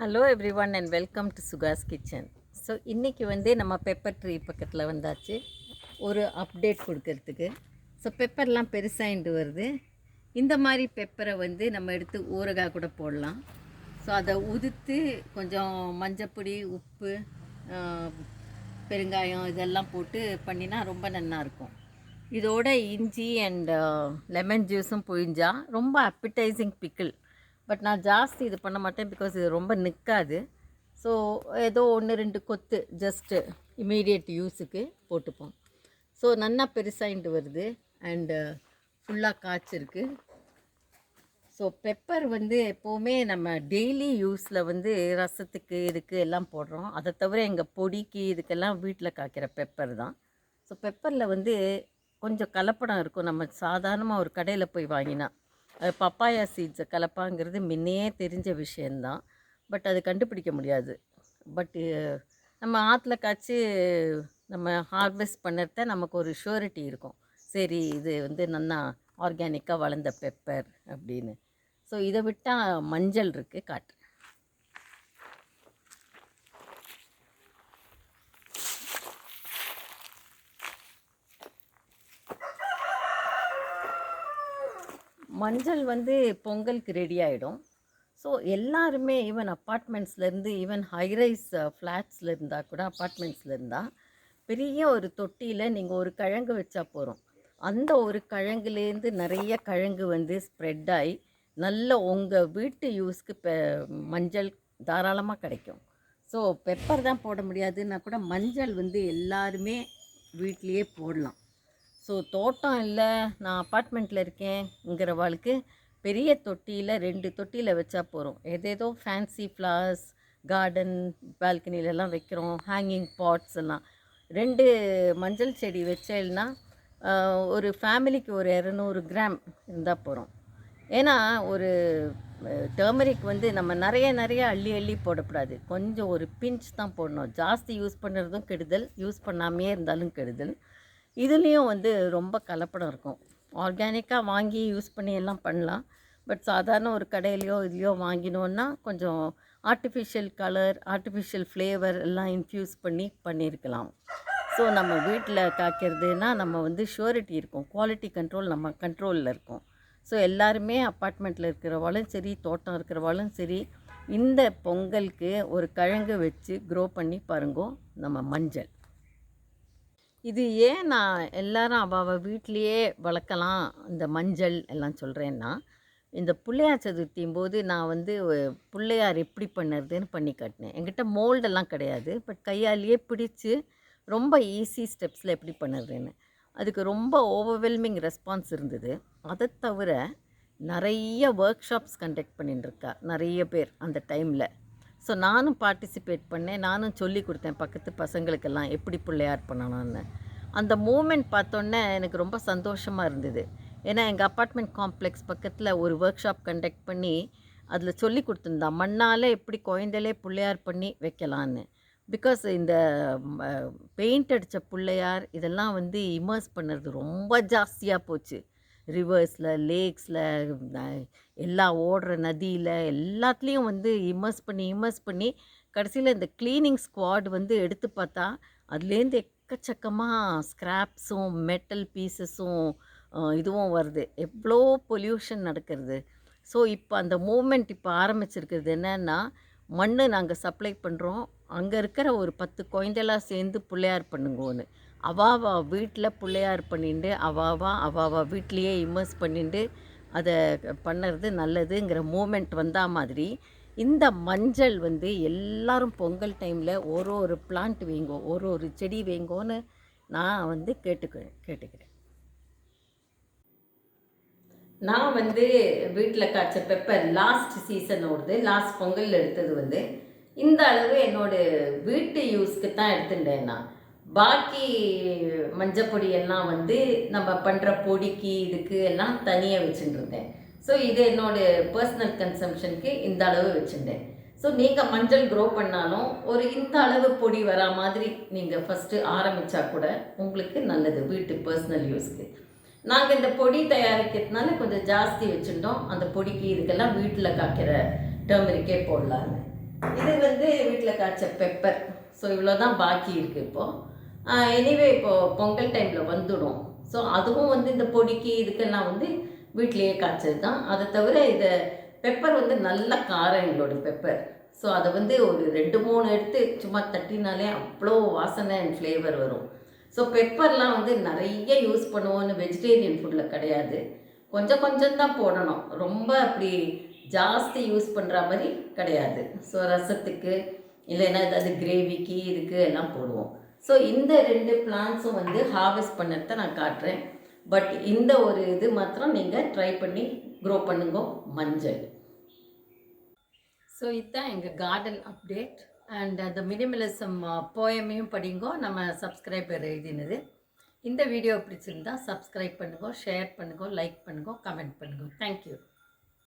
Hello everyone and welcome to Sukash kitchen so இன்றைக்கி வந்து நம்ம பெப்பர் ட்ரீ பக்கத்தில் வந்தாச்சு. ஒரு அப்டேட் கொடுக்கறதுக்கு. ஸோ பெப்பர்லாம் பெருசாகிட்டு வருது. இந்த மாதிரி பெப்பரை வந்து நம்ம எடுத்து ஊறுகாய் கூட போடலாம். ஸோ அதை உதுத்து கொஞ்சம் மஞ்சப்பொடி உப்பு பெருங்காயம் இதெல்லாம் போட்டு பண்ணினா ரொம்ப நல்லாயிருக்கும். இதோட இஞ்சி அண்ட் லெமன் ஜூஸும் புழிஞ்சால் ரொம்ப அப்பிடைசிங் பிக்கிள் பட் நான் ஜாஸ்தி இது பண்ண மாட்டேன் பிகாஸ் இது ரொம்ப நிற்காது ஸோ ஏதோ ஒன்று ரெண்டு கொத்து ஜஸ்ட்டு இமீடியட் யூஸுக்கு போட்டுப்போம். ஸோ நல்லா பெருசாகிட்டு வருது அண்டு ஃபுல்லாக காய்ச்சிருக்கு. ஸோ பெப்பர் வந்து எப்போவுமே நம்ம டெய்லி யூஸில் வந்து ரசத்துக்கு இதுக்கு எல்லாம் போடுறோம். அதை தவிர எங்கள் பொடிக்கு இதுக்கெல்லாம் வீட்டில் காய்க்கிற பெப்பர் தான். ஸோ பெப்பரில் வந்து கொஞ்சம் கலப்படம் இருக்கும். நம்ம சாதாரணமாக ஒரு கடையில் போய் வாங்கினா. பப்பாயா சீட்ஸை கலப்பாங்கிறது முன்னையே தெரிஞ்ச விஷயந்தான். பட் அது கண்டுபிடிக்க முடியாது. பட்டு நம்ம ஆற்றுல காய்ச்சி நம்ம ஹார்வெஸ்ட் பண்ணுறத நமக்கு ஒரு ஷூரிட்டி இருக்கும். சரி இது வந்து நல்லா ஆர்கானிக்காக வளர்ந்த பெப்பர் அப்படின்னு. ஸோ இதை விட்டால் மஞ்சள் இருக்குது காட்டு மஞ்சள் வந்து பொங்கலுக்கு ரெடி ஆகிடும் ஸோ எல்லாருமே ஈவன் அப்பார்ட்மெண்ட்ஸ்லேருந்து ஈவன் ஹைரைஸ் ஃப்ளாட்ஸில் இருந்தால் கூட அப்பார்ட்மெண்ட்ஸில் இருந்தால் பெரிய ஒரு தொட்டியில் நீங்கள் ஒரு கிழங்கு வச்சா போகிறோம் அந்த ஒரு கிழங்குலேருந்து நிறைய கிழங்கு வந்து ஸ்ப்ரெட் ஆகி நல்ல உங்கள் வீட்டு யூஸ்க்கு பெ மஞ்சள் தாராளமாக கிடைக்கும். ஸோ பெப்பர் தான் போட முடியாதுன்னா கூட மஞ்சள் வந்து எல்லாருமே வீட்லேயே போடலாம். ஸோ தோட்டம் இல்லை நான் அப்பார்ட்மெண்ட்டில் இருக்கேங்கிறவாளுக்கு பெரிய தொட்டியில் ரெண்டு தொட்டியில் வச்சா போகிறோம் எதேதோ ஃபேன்சி ஃப்ளவர்ஸ் கார்டன் பால்கனிலெல்லாம் வைக்கிறோம் ஹேங்கிங் பாட்ஸ் எல்லாம். ரெண்டு மஞ்சள் செடி வச்சேன்னா ஒரு ஃபேமிலிக்கு ஒரு இரநூறு கிராம் இருந்தால் போகிறோம் ஏன்னா ஒரு டர்மரிக் வந்து நம்ம நிறைய நிறைய அள்ளி அள்ளி போடக்கூடாது. கொஞ்சம் ஒரு பிஞ்ச் தான் போடணும். ஜாஸ்தி யூஸ் பண்ணுறதும் கெடுதல் யூஸ் பண்ணாமையே இருந்தாலும் கெடுதல். இதுலேயும் வந்து ரொம்ப கலப்படம் இருக்கும். ஆர்கானிக்காக வாங்கி யூஸ் பண்ணி எல்லாம் பண்ணலாம். பட் சாதாரண ஒரு கடையிலையோ இதுலையோ வாங்கினோன்னா கொஞ்சம் ஆர்டிஃபிஷியல் கலர் ஆர்டிஃபிஷியல் ஃப்ளேவர் எல்லாம் இன்ஃப்யூஸ் பண்ணி பண்ணியிருக்கலாம் ஸோ நம்ம வீட்டில் காய்க்கிறதுனா நம்ம வந்து ஷூரிட்டி இருக்கும். குவாலிட்டி கண்ட்ரோல் நம்ம கண்ட்ரோலில் இருக்கும். ஸோ எல்லாருமே அப்பார்ட்மெண்ட்டில் இருக்கிறவாலும் சரி தோட்டம் இருக்கிறவாலும் சரி இந்த பொங்கலுக்கு ஒரு கிழங்கு வச்சு க்ரோ பண்ணி பாருங்கோ நம்ம மஞ்சள். இது ஏன் நான் எல்லாரும் அவ அவள் வீட்லேயே வளர்க்கலாம் இந்த மஞ்சள் எல்லாம் சொல்கிறேன்னா இந்த பிள்ளையார் சதுர்த்தியும் போது நான் வந்து பிள்ளையார் எப்படி பண்ணுறதுன்னு பண்ணி காட்டினேன். என்கிட்ட மோல்டெல்லாம் கிடையாது பட் கையாலேயே பிடிச்சு ரொம்ப ஈஸி ஸ்டெப்ஸில் எப்படி பண்ணுறதுன்னு. அதுக்கு ரொம்ப ஓவர்வெல்மிங் ரெஸ்பான்ஸ் இருந்தது. அதை தவிர நிறைய ஒர்க் ஷாப்ஸ் கண்டக்ட் பண்ணிட்டுருக்கா நிறைய பேர் அந்த டைமில் ஸோ நானும் பார்ட்டிசிபேட் பண்ணேன். நானும் சொல்லி கொடுத்தேன் பக்கத்து பசங்களுக்கெல்லாம் எப்படி பிள்ளையார் பண்ணணும்னு. அந்த மூமெண்ட் பார்த்தோன்னே எனக்கு ரொம்ப சந்தோஷமாக இருந்தது. ஏன்னா எங்கள் அப்பார்ட்மெண்ட் காம்ப்ளெக்ஸ் பக்கத்தில் ஒரு ஒர்க் ஷாப் கண்டக்ட் பண்ணி அதில் சொல்லி கொடுத்துருந்தான் மண்ணால் எப்படி குழந்தையிலே பிள்ளையார் பண்ணி வைக்கலான்னு பிகாஸ் இந்த பெயிண்ட் அடித்த பிள்ளையார் இதெல்லாம் வந்து இமர்ஸ் பண்ணுறது ரொம்ப ஜாஸ்தியாக போச்சு. ரிவர்ஸில் லேக்ஸில் எல்லா ஓடுற நதியில் எல்லாத்துலேயும் வந்து இம்மர்ஸ் பண்ணி இம்மர்ஸ் பண்ணி கடைசியில் இந்த க்ளீனிங் ஸ்குவாட் வந்து எடுத்து பார்த்தா அதுலேருந்து எக்கச்சக்கமாக ஸ்க்ராப்ஸும் மெட்டல் பீசஸும் இதுவும் வருது. எவ்வளோ பொல்யூஷன் நடக்கிறது. ஸோ இப்போ அந்த மூமெண்ட் இப்போ ஆரம்பிச்சிருக்கிறது என்னென்னா மண் நாங்கள் சப்ளை பண்ணுறோம் அங்கே இருக்கிற ஒரு பத்து குழந்தைலாம் சேர்ந்து பிள்ளையார் பண்ணுங்கோன்னு அவாவா வீட்டில் பிள்ளையார் பண்ணிட்டு அவாவா அவாவா வீட்லேயே இம்மர்ஸ் பண்ணிட்டு அதை பண்ணுறது நல்லதுங்கிற மூமெண்ட் வந்தால் மாதிரி இந்த மஞ்சள் வந்து எல்லாரும் பொங்கல் டைமில் ஒரு ஒரு பிளான்ட் வைங்கோ ஒரு ஒரு செடி வைங்கோன்னு நான் வந்து கேட்டுக்க கேட்டுக்கிறேன். நான் வந்து வீட்டில் காய்ச்ச பெப்பர் லாஸ்ட் சீசனோடது லாஸ்ட் பொங்கல் எடுத்தது வந்து இந்த அளவு என்னோட வீட்டு யூஸ்க்கு தான் எடுத்துட்டேன் நான். பாக்கி மஞ்சப்பொடி எல்லாம் வந்து நம்ம பண்ணுற பொடிக்கு இதுக்கு எல்லாம் தனியாக வச்சுட்டு இருந்தேன் ஸோ இது என்னோடய பர்சனல் கன்சம்ஷனுக்கு இந்த அளவு வச்சுருந்தேன். ஸோ நீங்கள் மஞ்சள் க்ரோ பண்ணாலும் ஒரு இந்த அளவு பொடி வரா மாதிரி நீங்கள் ஃபஸ்ட்டு ஆரம்பித்தா கூட உங்களுக்கு நல்லது வீட்டு பர்சனல் யூஸ்க்கு நாங்கள் இந்த பொடி தயாரிக்கிறதுனால கொஞ்சம் ஜாஸ்தி வச்சுட்டோம் அந்த பொடிக்கு இதுக்கெல்லாம் வீட்டில் காய்க்கிற டர்மரிக்கே போடலான்னு இது வந்து வீட்டில் காய்ச்ச பெப்பர் ஸோ இவ்வளோ தான் பாக்கி இருக்குது இப்போது எனிவே இப்போது பொங்கல் டைமில் வந்துடும். ஸோ அதுவும் வந்து இந்த பொடிக்கு இதுக்கெல்லாம் வந்து வீட்டிலேயே காய்ச்சது தான் அதை தவிர இதை பெப்பர் வந்து நல்ல காரம் எங்களோட பெப்பர் ஸோ அதை வந்து ஒரு ரெண்டு மூணு எடுத்து சும்மா தட்டினாலே அவ்வளோ வாசனை அண்ட் ஃப்ளேவர் வரும். ஸோ பெப்பர்லாம் வந்து நிறைய யூஸ் பண்ணுவோன்னு வெஜிடேரியன் ஃபுட்டில் கிடையாது. கொஞ்சம் கொஞ்சம் தான் போடணும். ரொம்ப அப்படி ஜாஸ்தி யூஸ் பண்ணுற மாதிரி கிடையாது. ஸோ ரசத்துக்கு இல்லைன்னா ஏதாவது கிரேவிக்கு இதுக்கு எல்லாம் போடுவோம். ஸோ இந்த ரெண்டு பிளான்ஸும் வந்து ஹார்வெஸ்ட் பண்ணதை நான் காட்டுறேன். பட் இந்த ஒரு இது மாத்திரம் நீங்கள் ட்ரை பண்ணி க்ரோ பண்ணுங்க மஞ்சள். ஸோ இதுதான் எங்கள் கார்டன் அப்டேட் அண்ட் அந்த மினிமலிசம் போயமையும் படிங்கோ. நம்ம சப்ஸ்கிரைபர் எழுதினது. இந்த வீடியோ பிடிச்சிருந்தா சப்ஸ்கிரைப் பண்ணுங்க ஷேர் பண்ணுங்க லைக் பண்ணுங்க கமெண்ட் பண்ணுங்க. தேங்க்யூ